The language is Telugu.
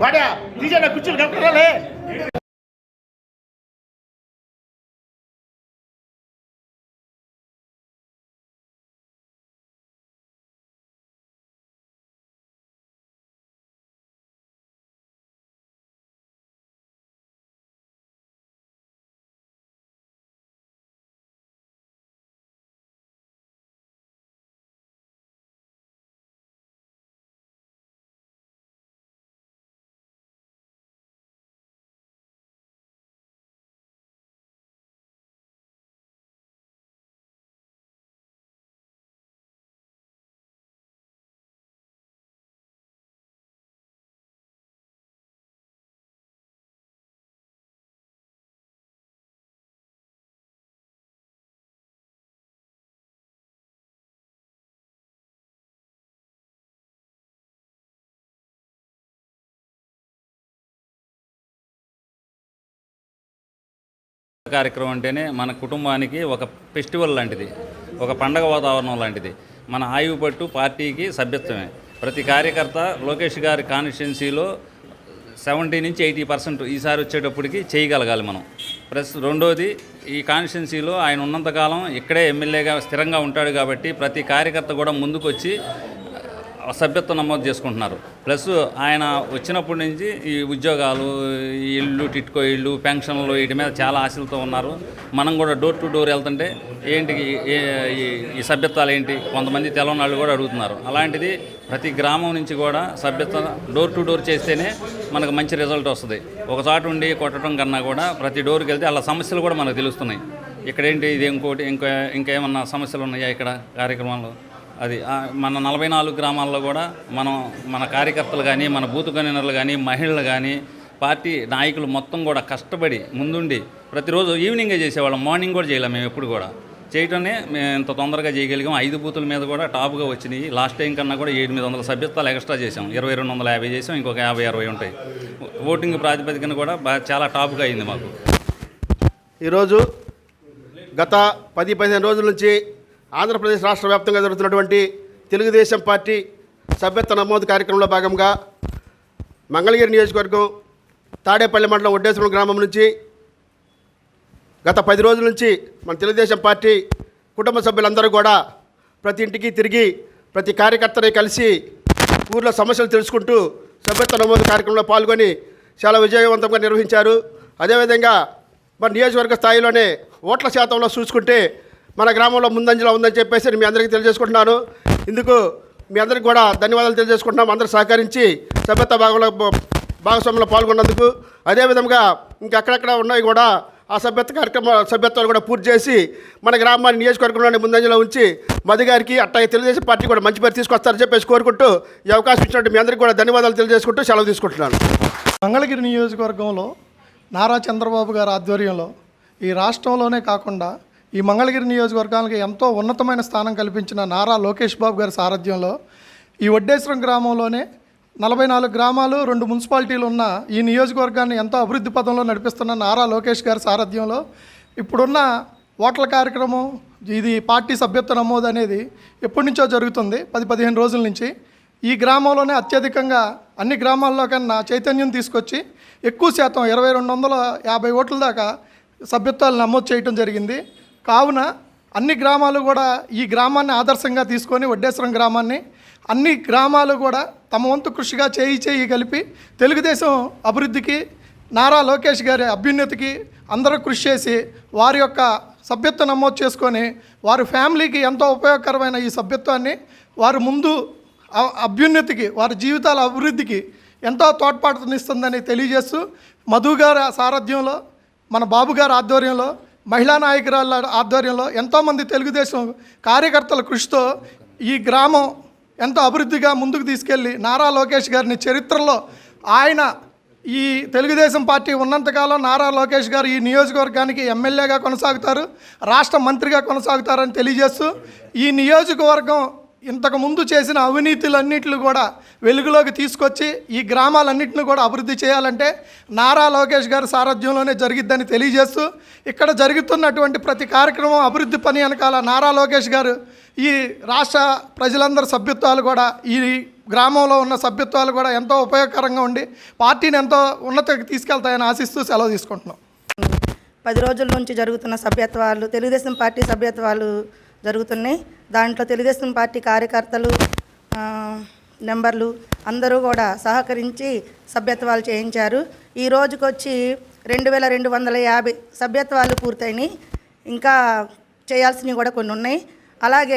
వాడా తీసేనా కుర్చీలు కట్టరాలే కార్యక్రమం అంటేనే మన కుటుంబానికి ఒక ఫెస్టివల్ లాంటిది ఒక పండగ వాతావరణం లాంటిది. మన ఆయువు పట్టు పార్టీకి సభ్యత్వమే. ప్రతి కార్యకర్త లోకేష్ గారి కాన్స్టిట్యున్సీలో సెవెంటీ నుంచి ఎయిటీ పర్సెంట్ ఈసారి వచ్చేటప్పటికి చేయగలగాలి మనం. ప్లస్ రెండోది ఈ కాన్స్టిట్యున్సీలో ఆయన ఉన్నంతకాలం ఇక్కడే ఎమ్మెల్యేగా స్థిరంగా ఉంటాడు కాబట్టి ప్రతి కార్యకర్త కూడా ముందుకొచ్చి సభ్యత్వం నమోదు చేసుకుంటున్నారు. ప్లస్ ఆయన వచ్చినప్పటి నుంచి ఈ ఉద్యోగాలు ఈ ఇల్లు టిట్కో ఇల్లు పెన్షన్లు వీటి మీద చాలా ఆశలతో ఉన్నారు. మనం కూడా డోర్ టు డోర్ వెళ్తుంటే ఏంటి ఈ- ఈ- సభ్యత్వాలు ఏంటి? కొంతమంది తెలవని వాళ్ళు కూడా అడుగుతున్నారు. అలాంటిది ప్రతి గ్రామం నుంచి కూడా సభ్యత్వం డోర్ టు డోర్ చేస్తేనే మనకు మంచి రిజల్ట్ వస్తుంది. ఒక చోట ఉండి కొట్టడం కన్నా కూడా ప్రతి డోర్కి వెళ్తే అలా సమస్యలు కూడా మనకు తెలుస్తున్నాయి. ఇక్కడ ఏంటి ఇది ఇంకోటి ఇంకా ఇంకేమన్నా సమస్యలు ఉన్నాయా ఇక్కడ కార్యక్రమంలో? అది మన నలభై నాలుగు గ్రామాల్లో కూడా మనం మన కార్యకర్తలు కానీ మన బూత్ కన్వీనర్లు కానీ మహిళలు కానీ పార్టీ నాయకులు మొత్తం కూడా కష్టపడి ముందుండి ప్రతిరోజు ఈవినింగే చేసేవాళ్ళం. మార్నింగ్ కూడా చేయలేం మేము ఎప్పుడు కూడా. చేయటమే మేము ఇంత తొందరగా చేయగలిగాం. ఐదు బూతుల మీద కూడా టాప్గా వచ్చినాయి. లాస్ట్ టైం కన్నా కూడా ఎనిమిది వందల సభ్యత్వాలు ఎక్స్ట్రా చేసాం ఇరవై రెండు వందల యాభై చేసాం ఇంకొక యాభై అరవై ఉంటాయి. ఓటింగ్ ప్రాతిపదికన కూడా బాగా చాలా టాప్గా అయింది మాకు. ఈరోజు గత పది పదిహేను రోజుల నుంచి ఆంధ్రప్రదేశ్ రాష్ట్ర వ్యాప్తంగా జరుగుతున్నటువంటి తెలుగుదేశం పార్టీ సభ్యత్వ నమోదు కార్యక్రమంలో భాగంగా మంగళగిరి నియోజకవర్గం తాడేపల్లి మండలం ఒడ్డేశ్వరం గ్రామం నుంచి గత పది రోజుల నుంచి మన తెలుగుదేశం పార్టీ కుటుంబ సభ్యులందరూ కూడా ప్రతి ఇంటికి తిరిగి ప్రతి కార్యకర్తని కలిసి ఊర్లో సమస్యలు తెలుసుకుంటూ సభ్యత్వ నమోదు కార్యక్రమంలో పాల్గొని చాలా విజయవంతంగా నిర్వహించారు. అదేవిధంగా మన నియోజకవర్గ స్థాయిలోనే ఓట్ల శాతంలో చూసుకుంటే మన గ్రామంలో ముందంజలో ఉందని చెప్పేసి నేను మీ అందరికీ తెలియజేసుకుంటున్నాను. ఇందుకు మీ అందరికి కూడా ధన్యవాదాలు తెలియజేసుకుంటున్నాం. అందరూ సహకరించి సభ్యత్వ భాగంలో భాగస్వామ్యంలో పాల్గొన్నందుకు. అదేవిధంగా ఇంకెక్కడెక్కడ ఉన్నాయి కూడా ఆ సభ్యత్వ కార్యక్రమ సభ్యత్వాలు కూడా పూర్తి చేసి మన గ్రామాన్ని నియోజకవర్గంలోని ముందంజలో ఉంచి మధు గారికి అట్టాగే తెలుగుదేశం పార్టీ కూడా మంచి పేరు తీసుకొస్తారని చెప్పేసి కోరుకుంటూ ఈ అవకాశం ఇచ్చినట్టు మీ అందరికీ కూడా ధన్యవాదాలు తెలియజేసుకుంటూ సెలవు తీసుకుంటున్నాను. మంగళగిరి నియోజకవర్గంలో నారా చంద్రబాబు గారి ఆధ్వర్యంలో ఈ రాష్ట్రంలోనే కాకుండా ఈ మంగళగిరి నియోజకవర్గానికి ఎంతో ఉన్నతమైన స్థానం కల్పించిన నారా లోకేష్ బాబు గారి సారథ్యంలో ఈ వడ్డేశ్వరం గ్రామంలోనే నలభై నాలుగు గ్రామాలు రెండు మున్సిపాలిటీలు ఉన్న ఈ నియోజకవర్గాన్ని ఎంతో అభివృద్ధి పదంలో నడిపిస్తున్న నారా లోకేష్ గారి సారథ్యంలో ఇప్పుడున్న ఓట్ల కార్యక్రమం ఇది పార్టీ సభ్యత్వ నమోదు అనేది ఎప్పటి నుంచో జరుగుతుంది పది పదిహేను రోజుల నుంచి. ఈ గ్రామంలోనే అత్యధికంగా అన్ని గ్రామాల్లో కన్నా చైతన్యం తీసుకొచ్చి ఎక్కువ శాతం ఇరవై రెండు వందల యాభై ఓట్ల దాకా సభ్యత్వాలు నమోదు చేయటం జరిగింది. కావున అన్ని గ్రామాలు కూడా ఈ గ్రామాన్ని ఆదర్శంగా తీసుకొని వడ్డేశ్వరం గ్రామాన్ని అన్ని గ్రామాలు కూడా తమ వంతు కృషిగా చేయి చేయి కలిపి తెలుగుదేశం అభివృద్ధికి నారా లోకేష్ గారి అభ్యున్నతికి అందరూ కృషి చేసి వారి యొక్క సభ్యత్వం నమోదు చేసుకొని వారి ఫ్యామిలీకి ఎంతో ఉపయోగకరమైన ఈ సభ్యత్వాన్ని వారు ముందు అభ్యున్నతికి వారి జీవితాల అభివృద్ధికి ఎంతో తోడ్పాటునిస్తుందని తెలియజేస్తూ మధు గారి సారథ్యంలో మన బాబు గారి ఆధ్వర్యంలో మహిళా నాయకురాళ్ళ ఆధ్వర్యంలో ఎంతోమంది తెలుగుదేశం కార్యకర్తల కృషితో ఈ గ్రామం ఎంతో అభివృద్ధిగా ముందుకు తీసుకెళ్ళి నారా లోకేష్ గారిని చరిత్రలో ఆయన ఈ తెలుగుదేశం పార్టీ ఉన్నంతకాలం నారా లోకేష్ గారు ఈ నియోజకవర్గానికి ఎమ్మెల్యేగా కొనసాగుతారు రాష్ట్ర మంత్రిగా కొనసాగుతారని తెలియజేస్తూ ఈ నియోజకవర్గం ఇంతకు ముందు చేసిన అవినీతులన్నింటిని కూడా వెలుగులోకి తీసుకొచ్చి ఈ గ్రామాలన్నింటిని కూడా అభివృద్ధి చేయాలంటే నారా లోకేష్ గారి సారథ్యంలోనే జరిగిద్దని తెలియజేస్తూ ఇక్కడ జరుగుతున్నటువంటి ప్రతి కార్యక్రమం అభివృద్ధి పని వెనకాల నారా లోకేష్ గారు ఈ రాష్ట్ర ప్రజలందరి సభ్యత్వాలు కూడా ఈ గ్రామంలో ఉన్న సభ్యత్వాలు కూడా ఎంతో ఉపయోగకరంగా ఉండి పార్టీని ఎంతో ఉన్నతకి తీసుకెళ్తాయని ఆశిస్తూ సెలవు తీసుకుంటున్నాం. పది రోజుల నుంచి జరుగుతున్న సభ్యత్వాలు తెలుగుదేశం పార్టీ సభ్యత్వాలు జరుగుతున్నాయి. దాంట్లో తెలుగుదేశం పార్టీ కార్యకర్తలు నెంబర్లు అందరూ కూడా సహకరించి సభ్యత్వాలు చేయించారు. ఈ రోజుకొచ్చి రెండు వేల రెండు వందల యాభై సభ్యత్వాలు పూర్తయినాయి. ఇంకా చేయాల్సినవి కూడా కొన్ని ఉన్నాయి అలాగే